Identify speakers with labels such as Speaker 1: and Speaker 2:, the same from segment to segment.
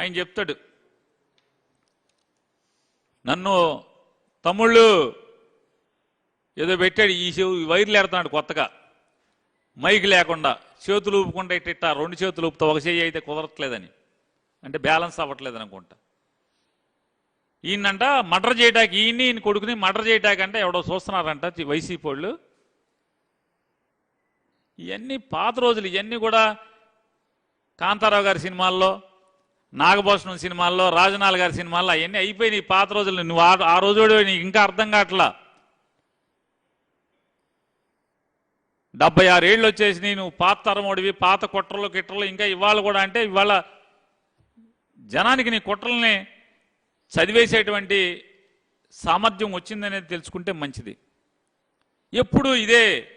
Speaker 1: ఆయన చెప్తాడు. నన్ను తమ్ముళ్ళు ఏదో పెట్టాడు ఈ చెవు వైర్లు ఎడతాడు కొత్తగా. మైక్ లేకుండా చేతులు ఊపుకుంటా ఇట్ట రెండు చేతులు ఊపుతా ఒక చేయి అయితే కుదరట్లేదని. అంటే బ్యాలెన్స్ అవ్వట్లేదు అనుకుంటా ఈయనంట మర్డర్ చేయటానికి ఈయన్ని ఈయన కొడుకుని మర్డర్ చేయటానికి అంటే ఎవడో చూస్తున్నారంట వైసీపీ వాళ్ళు. ఇవన్నీ పాత రోజులు ఇవన్నీ కూడా కాంతారావు గారి సినిమాల్లో నాగభూషణం సినిమాల్లో రాజనాల్ గారి సినిమాల్లో అవన్నీ అయిపోయినాయి. పాత రోజులు నువ్వు ఆ- ఆ రోజు నీకు ఇంకా అర్థం కావట్లా. డెబ్బై ఆరు ఏళ్ళు వచ్చేసి నువ్వు పాత తరమోడివి పాత కుట్రలు కిట్రలు ఇంకా ఇవాళ కూడా అంటే ఇవాళ జనానికి నీ కుట్రల్ని చదివేసేటువంటి సామర్థ్యం వచ్చిందనేది తెలుసుకుంటే మంచిది. ఎప్పుడు ఇదే.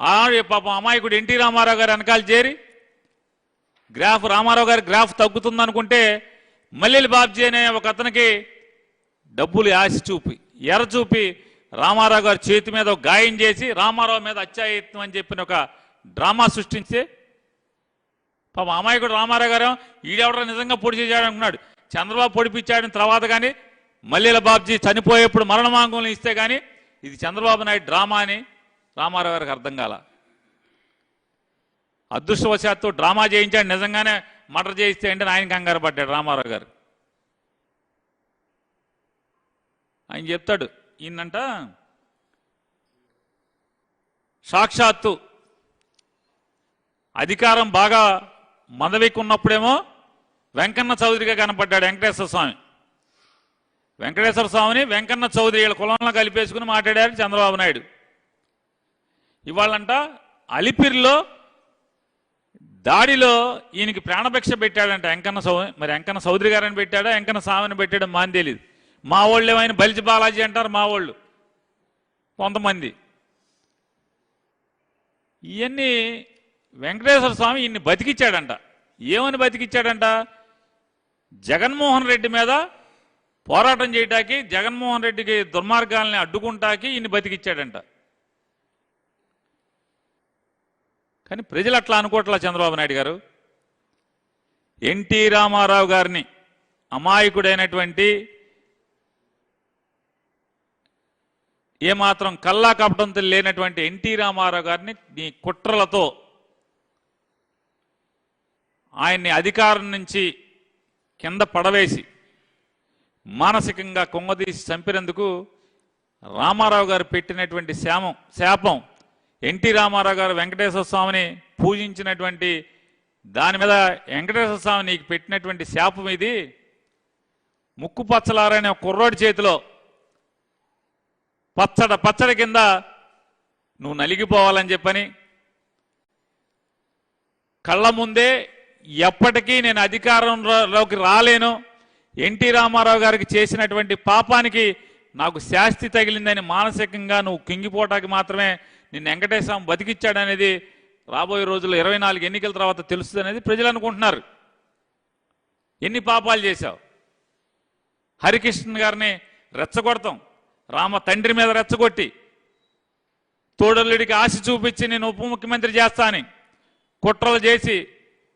Speaker 1: ఆ పాపం అమాయకుడు ఎన్టీ రామారావు గారు వెనకాల చేరి గ్రాఫ్ రామారావు గారి గ్రాఫ్ తగ్గుతుందనుకుంటే మల్లెల బాబ్జీ అనే ఒక అతనికి డబ్బులు ఆశ చూపి ఎర చూపి రామారావు గారి చేతి మీద గాయం చేసి రామారావు మీద అత్యాయత్నం అని చెప్పిన ఒక డ్రామా సృష్టించి పాప అమాయకుడు రామారావు గారు ఈడెవడ నిజంగా పొడి చేశాడు అనుకున్నాడు చంద్రబాబు పొడిపించాడని తర్వాత కానీ మల్లెల బాబ్జీ చనిపోయేప్పుడు మరణమాంగంలో ఇస్తే కానీ ఇది చంద్రబాబు నాయుడు డ్రామా అని రామారావు గారికి అర్థం కాల. అదృష్టవశాత్తు డ్రామా చేయించాడు నిజంగానే మర్డర్ చేయిస్తే అంటే ఆయన కంగారు పడ్డాడు రామారావు గారు. ఆయన చెప్తాడు ఈయనంట సాక్షాత్తు అధికారం బాగా మందవెక్కున్నప్పుడేమో వెంకన్న చౌదరిగా కనపడ్డాడు వెంకటేశ్వర స్వామి. వెంకటేశ్వర స్వామిని వెంకన్న చౌదరి వీళ్ళ కులంలో కలిపేసుకుని మాట్లాడారు చంద్రబాబు నాయుడు. ఇవాళంట అలిపిరిలో దాడిలో ఈయనకి ప్రాణభిక్ష పెట్టాడంట వెంకన్న సౌ మరి వెంకన్న చౌదరి గారని పెట్టాడా? వెంకన్న స్వామిని పెట్టాడో? మాని తెలియదు మా వాళ్ళు ఏమైనా బలిజి బాలాజీ అంటారు మా వాళ్ళు. కొంతమంది. ఇవన్నీ వెంకటేశ్వర స్వామి ఇన్ని బతికిచ్చాడంట. ఏమని బతికిచ్చాడంట? జగన్మోహన్ రెడ్డి మీద పోరాటం చేయటానికి జగన్మోహన్ రెడ్డికి దుర్మార్గాల్ని అడ్డుకుంటాకి ఇన్ని బతికిచ్చాడంట. కానీ ప్రజలు అట్లా అనుకోవట్లా చంద్రబాబు నాయుడు గారు. ఎన్టీ రామారావు గారిని అమాయకుడైనటువంటి ఏమాత్రం కల్లా కపటంతో లేనటువంటి ఎన్టీ రామారావు గారిని నీ కుట్రలతో ఆయన్ని అధికారం నుంచి కింద పడవేసి మానసికంగా కొంగదీసి చంపినందుకు రామారావు గారు పెట్టినటువంటి శామం శాపం ఎన్టీ రామారావు గారు వెంకటేశ్వర స్వామిని పూజించినటువంటి దాని మీద వెంకటేశ్వర స్వామి నీకు పెట్టినటువంటి శాపం ఇది. ముక్కు పచ్చలారనే కుర్రోడి చేతిలో పచ్చడ పచ్చడి కింద నువ్వు నలిగిపోవాలని చెప్పని కళ్ళ ముందే ఎప్పటికీ నేను అధికారంలోకి రాలేను. ఎన్టీ రామారావు గారికి చేసినటువంటి పాపానికి నాకు శాస్తి తగిలిందని మానసికంగా నువ్వు కింగిపోవటానికి మాత్రమే నిన్ను వెంకటేశ్వరం బతికిచ్చాడనేది రాబోయే రోజుల్లో ఇరవై నాలుగు ఎన్నికల తర్వాత తెలుస్తుంది అనేది ప్రజలు అనుకుంటున్నారు. ఎన్ని పాపాలు చేశావు? హరికృష్ణ గారిని రెచ్చగొడతాం. రామ తండ్రి మీద రెచ్చగొట్టి తోడల్లుడికి ఆశ చూపించి నేను ఉప ముఖ్యమంత్రి చేస్తానని కుట్రలు చేసి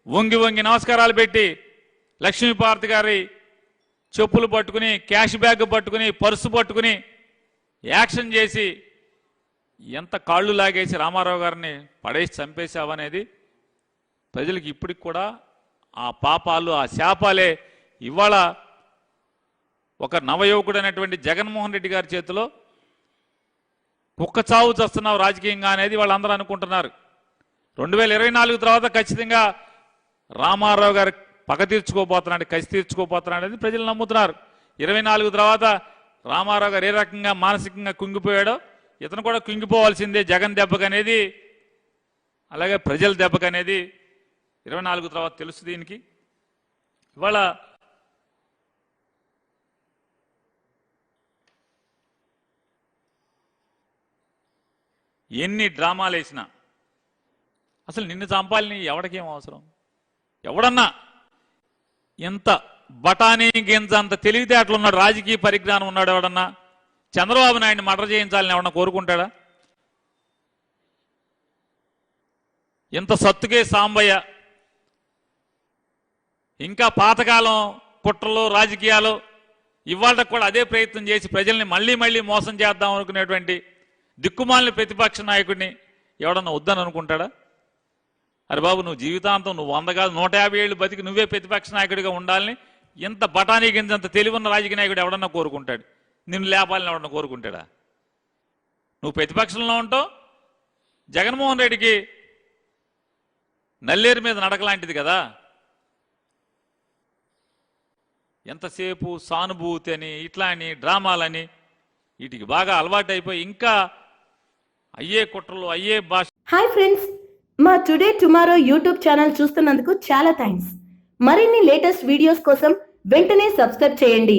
Speaker 1: వంగి వంగి నమస్కారాలు పెట్టి లక్ష్మీపార్తి గారి చెప్పులు పట్టుకుని క్యాష్ బ్యాగ్ పట్టుకుని పర్సు పట్టుకుని యాక్షన్ చేసి ఎంత కాళ్ళు లాగేసి రామారావు గారిని పడేసి చంపేశావనేది ప్రజలకు ఇప్పటికి కూడా ఆ పాపాలు ఆ శాపాలే ఇవాళ ఒక నవయువకుడు అనేటువంటి జగన్మోహన్ రెడ్డి గారి చేతిలో కుక్క చావు చస్తున్నావు రాజకీయంగా అనేది వాళ్ళందరూ అనుకుంటున్నారు. రెండు వేల ఇరవై నాలుగు తర్వాత ఖచ్చితంగా రామారావు గారు పగ తీర్చుకోపోతున్నాడు కసి తీర్చుకోపోతున్నాడు అనేది ప్రజలు నమ్ముతున్నారు. ఇరవై నాలుగు తర్వాత రామారావు గారు ఏ రకంగా మానసికంగా కుంగిపోయాడో ఇతను కూడా కుంగిపోవాల్సిందే జగన్ దెబ్బకనేది అలాగే ప్రజల దెబ్బకనేది. ఇరవై నాలుగు తర్వాత తెలుసు దీనికి. ఇవాళ ఎన్ని డ్రామాలు వేసినా అసలు నిన్ను చంపాలని ఎవడికేం అవసరం? ఎవడన్నా ఎంత బఠానీ గింజ అంత తెలివితేటలు ఉన్నాడు రాజకీయ పరిజ్ఞానం ఉన్నాడు ఎవడన్నా చంద్రబాబు నాయుడిని మర్డర్ చేయించాలని ఎవరన్నా కోరుకుంటాడా? ఇంత సత్తుకే సాంబయ్య ఇంకా పాతకాలం కుట్రలు రాజకీయాలు ఇవాళ కూడా అదే ప్రయత్నం చేసి ప్రజల్ని మళ్ళీ మళ్ళీ మోసం చేద్దాం అనుకునేటువంటి దిక్కుమాలిన ప్రతిపక్ష నాయకుడిని ఎవడన్నా వద్దని అనుకుంటాడా? అరే బాబు నువ్వు జీవితాంతం నువ్వు వంద కాదు నూట యాభై ఏళ్ళు బతికి నువ్వే ప్రతిపక్ష నాయకుడిగా ఉండాలని ఇంత బఠానీ గింజంత తెలివున్న రాజకీయ నాయకుడు ఎవడన్నా కోరుకుంటాడు? నిన్ను లేపాలని ఎవడన్నా కోరుకుంటాడా? నువ్వు ప్రతిపక్షంలో ఉంటావు జగన్మోహన్ రెడ్డికి నల్లేరు మీద నడకలాంటిది కదా. ఎంతసేపు సానుభూతి అని ఇట్లా అని డ్రామాలని వీటికి బాగా అలవాటైపోయి ఇంకా అయ్యే కుట్రలు అయ్యే భాష
Speaker 2: హాయ్ ఫ్రెండ్స్ మా టుడే టుమారో యూట్యూబ్ ఛానల్ చూస్తున్నందుకు చాలా థ్యాంక్స్ మరిన్ని లేటెస్ట్ వీడియోస్ కోసం వెంటనే సబ్స్క్రైబ్ చేయండి.